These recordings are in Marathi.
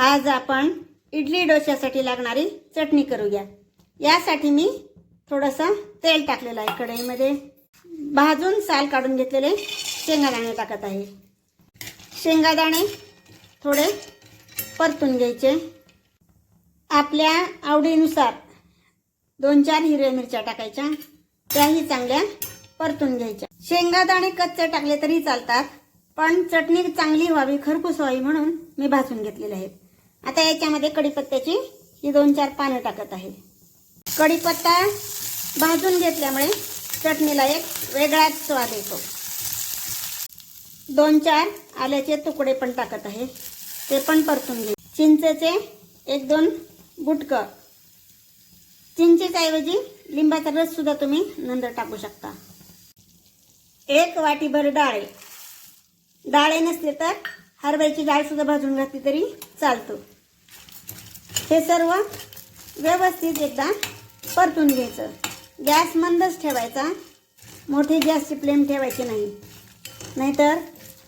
आज आपण इडली डोश्यासाठी लागणारी चटणी करूया. यासाठी मी थोडंसं तेल टाकलेलं आहे कढईमध्ये. भाजून साल काढून घेतलेले शेंगादाणे टाकत आहे. शेंगादाणे थोडे परतून घ्यायचे. आपल्या आवडीनुसार दोन चार हिरव्या मिरच्या टाकायच्या. त्याही चांगल्या परतून घ्यायच्या. शेंगादाणे कच्चे टाकले तरी चालतात पण चटणी चांगली व्हावी खरपूस व्हावी म्हणून मी भाजून घेतलेले आहेत. आता याच्यामध्ये कढीपत्त्याची ही दोन चार पानं टाकत आहे. कढीपत्ता भाजून घेतल्यामुळे चटणीला एक वेगळाच स्वाद येतो. दोन चार आल्याचे तुकडे पण टाकत आहे. ते पण परतून घे. चिंचेचे एक दोन बुटकं. चिंचेच्याऐवजी लिंबाचा रस सुद्धा तुम्ही नंतर टाकू शकता. एक वाटीभर डाळे. डाळे नसले तर हरभऱ्याची डाळ सुद्धा भाजून घातली तरी चालतो. हे सर्व व्यवस्थित एकदा परतून घ्यायचं. गॅस मंदच ठेवायचा. मोठी गॅसची फ्लेम ठेवायची नाही. नाहीतर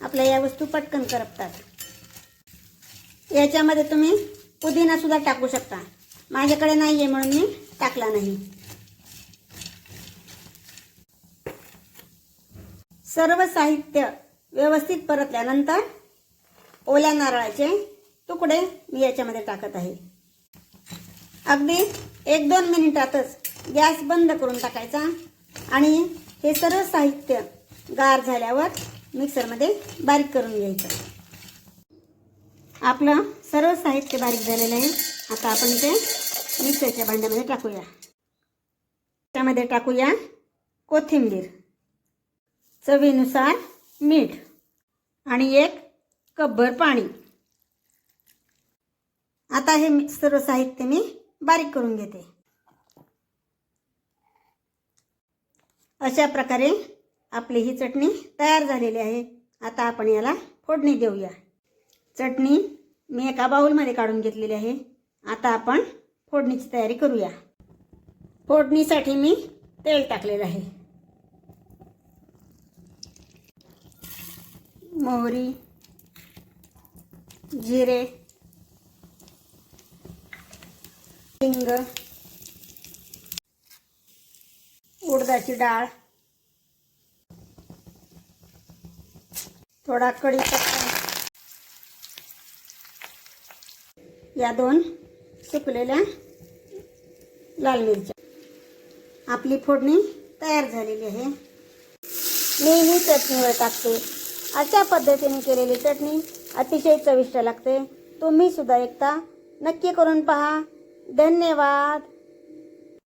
आपल्या या वस्तू पटकन करपतात. याच्यामध्ये तुम्ही पुदिनासुद्धा टाकू शकता. माझ्याकडे नाही आहे म्हणून मी टाकला नाही. सर्व साहित्य व्यवस्थित परतल्यानंतर ओल्या नारळाचे तुकडे मी याच्यामध्ये टाकत आहे. अगदी एक दोन मिनिटातच गॅस बंद करून टाकायचा आणि हे सर्व साहित्य गार झाल्यावर मिक्सरमध्ये बारीक करून घ्यायचं. आपलं सर्व साहित्य बारीक झालेलं आहे. आता आपण ते मिक्सरच्या भांड्यामध्ये टाकूया. त्यामध्ये टाकूया कोथिंबीर. चवीनुसार मीठ आणि एक कपभर पाणी. आता हे सर्व साहित्य मी बारीक करून घेते. अशा प्रकारे आपली ही चटणी तयार झालेली आहे. आता आपण याला फोडणी देऊया. चटणी मी एका बाऊलमध्ये काढून घेतलेली आहे. आता आपण फोडणीची तयारी करूया. फोडणीसाठी मी तेल टाकलेलं आहे. मोहरी जिरे हिंग उडदाची डाळ थोडा कढीपत्ता. या दोन सुकलेल्या लाल मिरच्या. आपली फोडणी तयार झालेली आहे. मी ही चटणीवर टाकते. अशा पद्धतीने केलेली चटणी अतिशय चविष्ट लागते. तुम्ही सुद्धा एकदा नक्की करून पहा. धन्यवाद.